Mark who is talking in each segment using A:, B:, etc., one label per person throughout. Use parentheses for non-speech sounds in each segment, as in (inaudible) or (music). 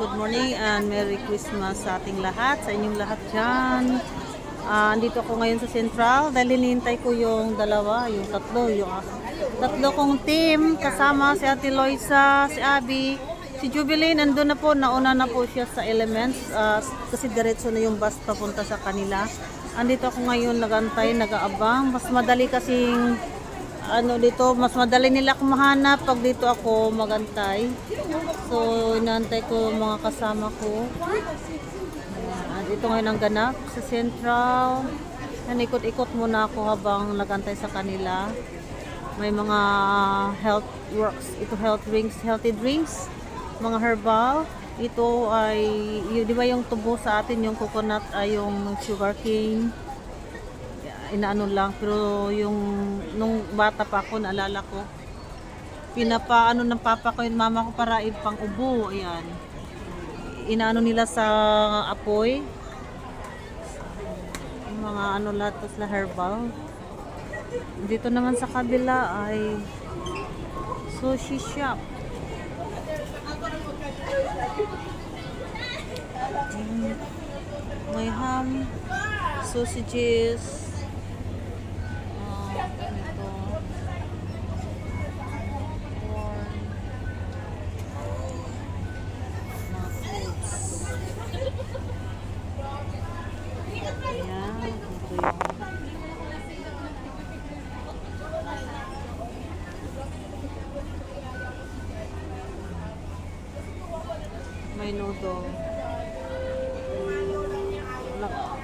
A: Good morning and Merry Christmas sa ating lahat, sa inyong lahat dyan. Ah, andito ako ngayon sa Central dahil hinihintay ko yung dalawa, yung tatlo, yung tatlo kong team kasama si Ate Loisa, si Abby, si Jubilee, nandun na po, nauna na po siya sa Elements ah, kasi diretso na yung bus papunta sa kanila. Andito ako ngayon nagantay, nag-aabang, mas madali kasing ano dito, mas madali nila mahanap pag dito ako magantay. So, inaantay ko mga kasama ko. Ayan, dito ngayon ang ganap sa Central. Yan, ikot-ikot muna ako habang nagantay sa kanila. May mga health works, ito health drinks, healthy drinks, mga herbal. Ito ay, yun, di ba yung tubo sa atin, yung coconut, ay yung sugar cane inaano lang pero yung nung bata pa ako naalala ko pinapaano ng papa ko yung mama ko para ipang ubo ayan. Inaano nila sa apoy. Mga ano lahat na herbal. Dito naman sa kabila ay sushi shop. Mm, may ham sausages Wala-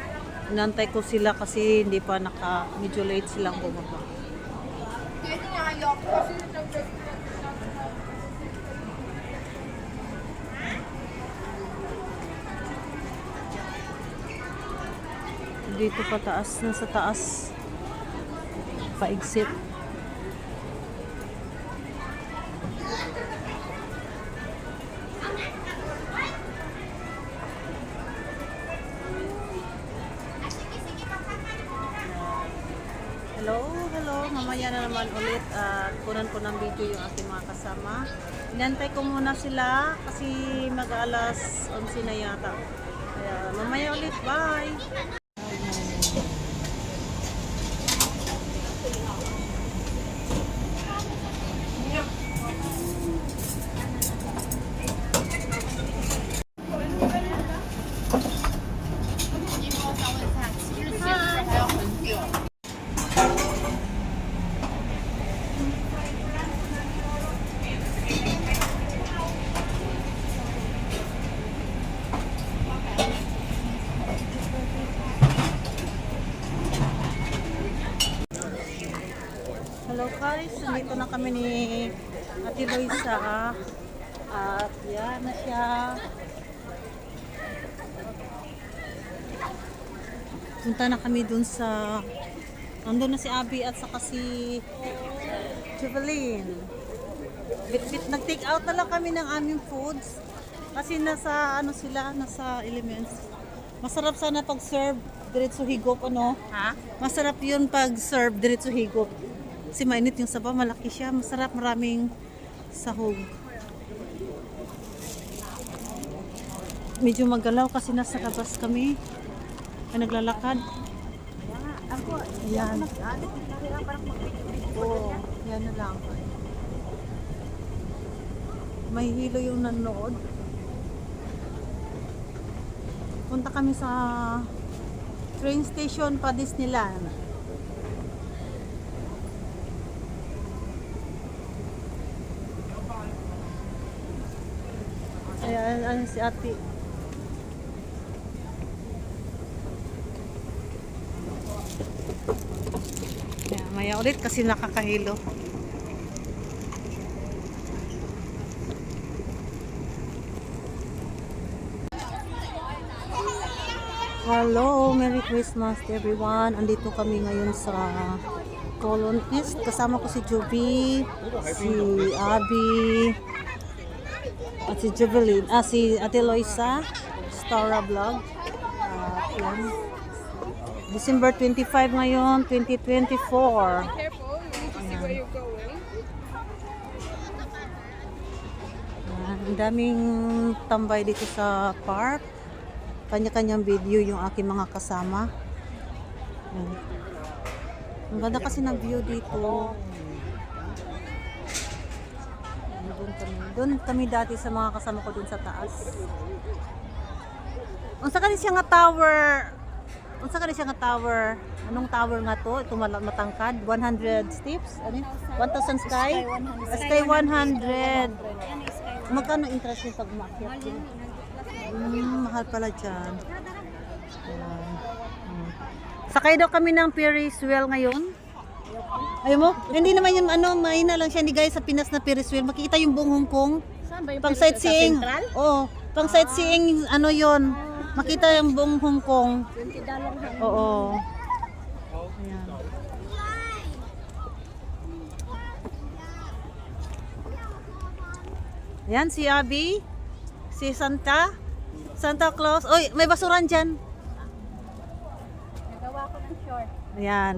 A: Inantay ko sila kasi hindi pa naka, medyo late silang bumaba. Dito pa taas, nasa taas. Pa-exit. Mamaya na naman ulit at kunan ko ng video yung aking mga kasama. Inantay ko muna sila kasi mag-alas 11 na yata. Kaya mamaya ulit. Bye! Hello guys, nandito na kami ni Ate Loisa. At yan na siya. Punta na kami dun sa... Nandun na si Abby at saka si Juveline. Bit-bit, nag-take out na lang kami ng aming foods. Kasi nasa ano sila, nasa elements. Masarap sana pag-serve diretso higop ano.
B: Ha?
A: Masarap yun pag-serve diretso higop. Kasi mainit yung sabaw, malaki siya. Masarap, maraming sahog. Medyo magalaw kasi nasa labas kami. Ay naglalakad.
B: Ako, mag-video
A: Oo, yan na lang. May hilo yung nanood. Punta kami sa train station pa Disneyland. Ayan, ano si ate. Ayan, maya ulit kasi nakakahilo. Hello, Merry Christmas everyone. Andito kami ngayon sa Colon East. Kasama ko si Joby, si Abby, at si Juveline, ah, si Ate Loisa, Stara Vlog. At yan. December 25 ngayon, 2024.
C: Careful, you need to see where you're going.
A: Ayan. Ang daming tambay dito sa park. Kanya-kanyang video yung aking mga kasama. Ang ganda kasi ng view dito. Doon kami, doon kami dati sa mga kasama ko dun sa taas. Unsa kani siya nga tower? Unsa kani siya nga tower? Anong tower nga to? Ito matangkad, 100 steps, ano? yun? 1,000 sky? Sky 100. Magkano interest yung pag umakyat? Mm, mahal pala dyan. Ayan. Mm. Sakay daw kami ng Ferris wheel ngayon. Ayaw mo? Hindi naman yung ano, mahina lang siya. Hindi gaya sa Pinas na Ferris wheel. Makikita yung buong Hong Kong.
B: Saan ba yung
A: Pang sightseeing. Oo. Pang sightseeing, ano yon Makita yung buong Hong Kong.
B: 20 dalong hang.
A: Oo. Ayan. Yan, si Abby. Si Santa. Santa Claus. Oy, may basuran dyan.
B: Nagawa ko ng short.
A: Ayan.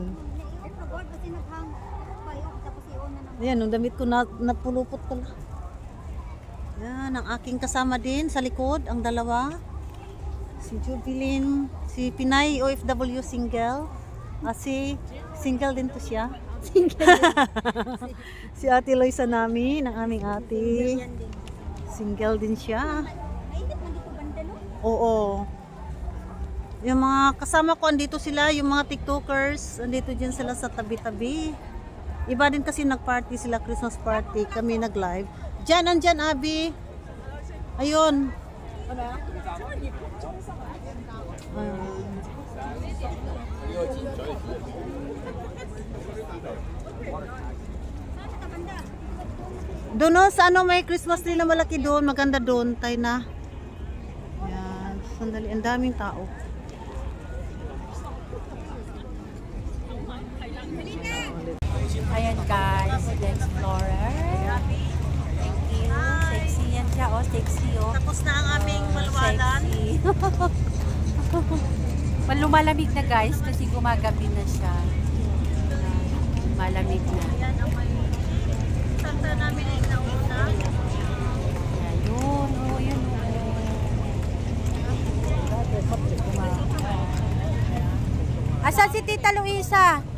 B: Pagod kasi naghang. Payo, tapos iyon na naman.
A: Ayan, yung damit ko na, napulupot pala. Yan, ang aking kasama din sa likod, ang dalawa. Si Jubilin, si Pinay OFW single. Ah, si single din to siya. Single si Ate Loisa namin, ang aming ate. Single din siya. Oo. Yung mga kasama ko, andito sila, yung mga TikTokers, andito dyan sila sa tabi-tabi. Iba din kasi nag-party sila, Christmas party. Kami nag-live. Diyan, andyan, Abby. Ayun. Ayun. Doon no, sa ano may Christmas na malaki doon, maganda doon, tayo na. Yan, sandali, ang daming tao.
B: Ayan guys, the Explorer. Thank you. Sexy yan siya, oh. Sexy, oh.
A: Tapos na ang aming malwalan. (laughs)
B: Sexy. Malumalamig na guys kasi gumagabi na siya. Malamig na.
A: Yan ang may santa namin ay nauna.
B: Ayun, oh, yun, oh. Asan si Tita Luisa?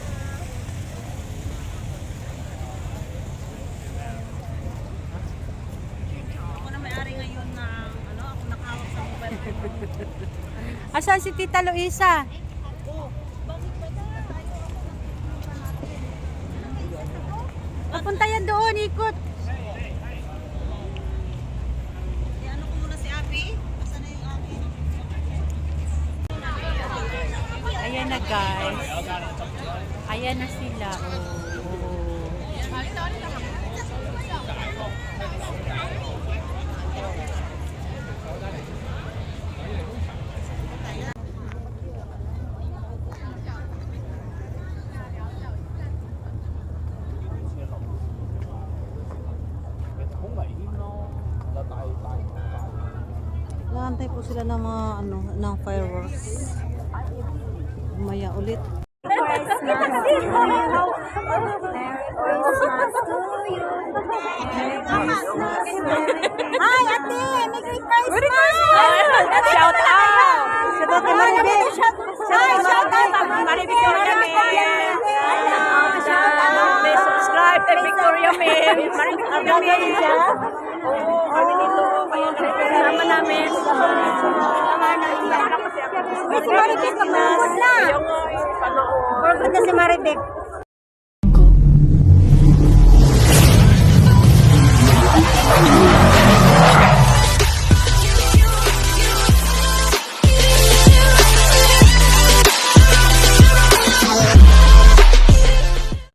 B: Asan si Tita Luisa? Papunta yan doon, ikot.
A: ano ko muna si Abby? Asan na yung Abby?
B: Ayan na guys. Ayan na sila. Oh.
A: Naantay po sila ng mga ano, ng fireworks. Umaya ulit.
B: Hi, ate! Merry Christmas! Merry Christmas! Shout out!
A: Shout out kay Maribel.
B: Hi, shout out! Marie Victoria May! Please subscribe kay Victoria May! Marie Victoria Dito. Kaya kasama namin. Si Maribel, magmumod na! Burger na si Maribel.